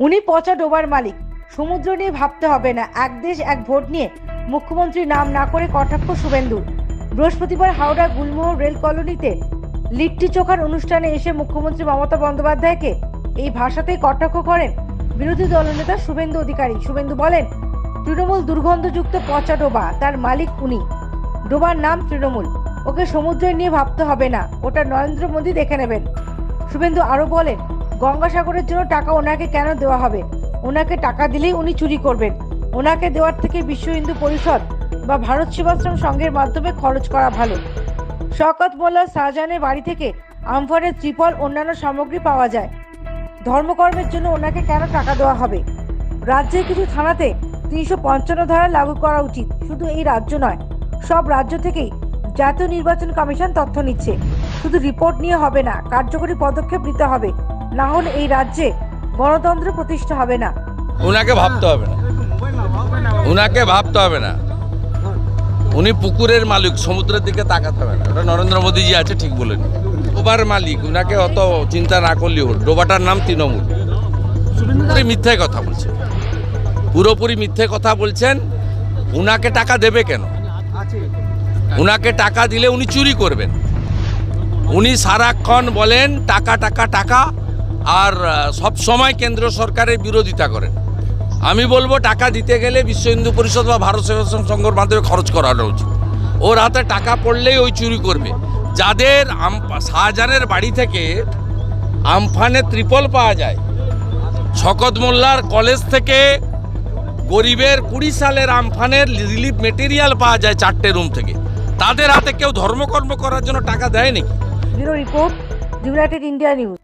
উনি পচা ডোবার মালিক। সমুদ্র নিয়ে ভাবতে হবে না, এক দেশ, এক ভোট নিয়ে। মুখ্যমন্ত্রীর নাম না করে কটাক্ষ শুভেন্দু। বৃহস্পতিবার হাওড়া গুলমোহর রেল কলোনিতে লিট্টি চোখার অনুষ্ঠানে এসে মুখ্যমন্ত্রী মমতা বন্দ্যোপাধ্যায়কে এই ভাষাতেই কটাক্ষ করেন বিরোধী দলনেতা শুভেন্দু অধিকারী। শুভেন্দু বলেন, তৃণমূল দুর্গন্ধযুক্ত পচা ডোবা, তার মালিক উনি। ডোবার নাম তৃণমূল। ওকে সমুদ্রে নিয়ে ভাবতে হবে না, ওটা নরেন্দ্র মোদী দেখে নেবেন। শুভেন্দু আরও বলেন গঙ্গাসাগরের জন্য টাকা ওনাকে কেন দেওয়া হবে? ওনাকে টাকা দিলেই উনি চুরি করবেন। ওনাকে দেওয়ার থেকে বিশ্ব হিন্দু পরিষদ বা ভারত সেবাশ্রম সংঘের মাধ্যমে খরচ করা ভালো। শকত মোল্লা শাহজাহানের বাড়ি থেকে আমফানের ত্রিপল অন্যান্য সামগ্রী পাওয়া যায়। ধর্মকর্মের জন্য ওনাকে কেন টাকা দেওয়া হবে? রাজ্যের কিছু থানাতে তিনশো পঞ্চান্ন ধারা লাগু করা উচিত। শুধু এই রাজ্য নয়, সব রাজ্য থেকেই জাতীয় নির্বাচন কমিশন তথ্য নিচ্ছে। শুধু রিপোর্ট নিয়ে হবে না, কার্যকরী পদক্ষেপ নিতে হবে। না হলে এই রাজ্যে গণতন্ত্র প্রতিষ্ঠা হবে না। ওনাকে ভাবতে হবে না। উনাকে ভাবতে হবে না। উনি পুকুরের মালিক, সমুদ্রের দিকে তাকাতে হবে না। ওটা নরেন্দ্র মোদীজি আছে, ঠিক বলেন। ডোবার মালিক, উনাকে অত চিন্তা না করলে হল। ডোবাটার নাম তৃণমূল। মিথ্যে কথা বলছেন। পুরোপুরি মিথ্যে কথা বলছেন। উনাকে টাকা দেবে কেন? উনাকে টাকা দিলে উনি চুরি করবেন। উনি সারাক্ষণ বলেন, টাকা টাকা টাকা। আর সব সময় কেন্দ্র সরকারের বিরোধিতা করেন। আমি বলব, টাকা দিতে গেলে বিশ্ব হিন্দু পরিষদ বা ভারত সেবাশ্রম সংঘর মাধ্যমে খরচ করানো উচিত। ওর হাতে টাকা পড়লেই ওই চুরি করবে। যাদের শাহজাহানের বাড়ি থেকে আমফানে ত্রিপল পাওয়া যায়, শকত মোল্লার কলেজ থেকে গরিবের কুড়ি সালের আমফানের রিলিফ মেটেরিয়াল পাওয়া যায় চারটে রুম থেকে। তাদের হাতে কেউ ধর্মকর্ম করার জন্য টাকা দেয় নাকি? Report United India news.